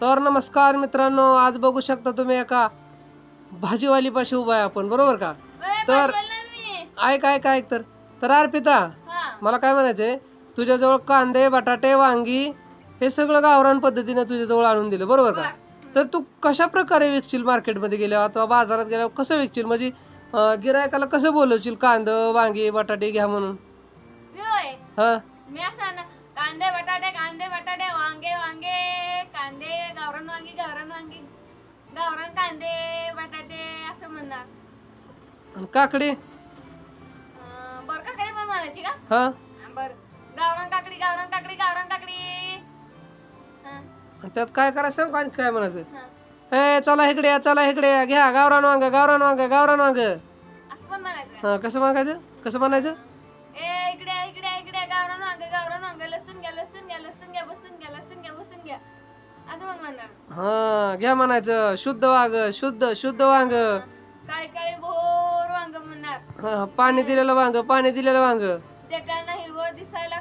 तर नमस्कार मित्रांनो आज बघू शकता तुम्ही एका भाजीवाली पाशी उभा आहे आपण बरोबर का? तर- ऐक ऐक ऐक तर. तर अर्पिता मला काय म्हणायचंय तुझ्याजवळ कांदे बटाटे वांगी हे सगळं गावरान पद्धतीने तुझ्याजवळ आणून दिलं बरोबर का? तर तू कशा प्रकारे विकशील मार्केटमध्ये गेल्यावर अथवा बाजारात गेल्यावर कसं विकशील? म्हणजे गिरायकाला कसं बोलवशील? कांद वांगी बटाटे घ्या म्हणून. हा. गावरान वांगी. गावरान कांदे बटाटे असं म्हणणार. आणि काकडी? अं, बरं काकडी पण म्हणायची का? हा. बर. गावरान काकडी गावरान काकडी गावरान काकडी. हं, आणि त्यात काय करायचं आणखी काय म्हणायचं? हं. ए चला इकडे या चला इकडे या. घ्या गावरान वांग गावरान वांग गावरान वांग. असं पण म्हणायचं का? हा कसं मागायचं? कसं म्हणायचं? ए इकडे या, इकडे या, हा घ्या म्हणायच. शुद्ध वाग शुद्ध शुद्ध वांग. काळे काळे भोर वांग म्हणणार. पाणी दिलेलं वांग पाणी दिलेलं वांग. ते हिरवं दिसायला